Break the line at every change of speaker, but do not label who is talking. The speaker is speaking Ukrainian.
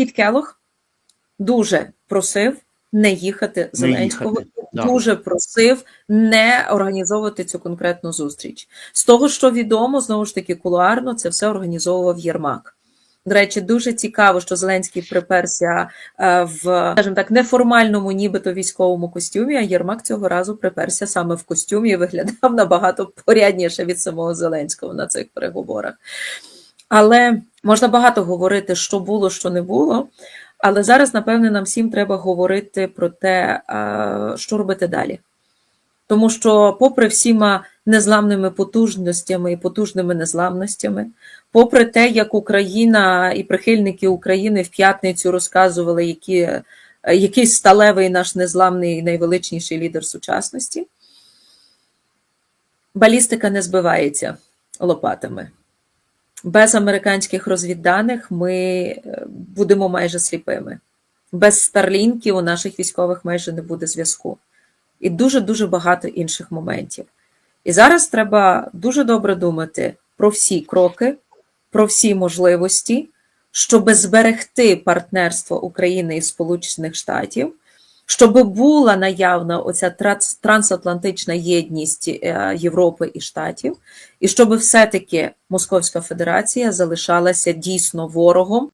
Кіт Келох дуже просив не їхати Зеленського, дуже просив не організовувати цю конкретну зустріч. З того, що відомо, знову ж таки, кулуарно це все організовував Єрмак. До речі, дуже цікаво, що Зеленський приперся е, в, скажімо так, неформальному, нібито військовому костюмі, а Єрмак цього разу приперся саме в костюмі і виглядав набагато порядніше від самого Зеленського на цих переговорах. Але можна багато говорити, що було, що не було. Але зараз, напевне, нам всім треба говорити про те, е, що робити далі. Тому що, попри всіма незламними потужностями і потужними незламностями, попри те, як Україна і прихильники України в п'ятницю розказували, які, який сталевий наш незламний і найвеличніший лідер сучасності, балістика не збивається лопатами. Без американських розвідданих ми е, будемо майже сліпими. Без старлінків у наших військових майже не буде зв'язку. І дуже-дуже багато інших моментів. І зараз треба дуже добре думати про всі кроки, про всі можливості, щоб зберегти партнерство України і Сполучених Штатів, щоб була наявна оця транс- трансатлантична єдність е, Європи і Штатів, і щоб все-таки Московська Федерація залишалася дійсно ворогом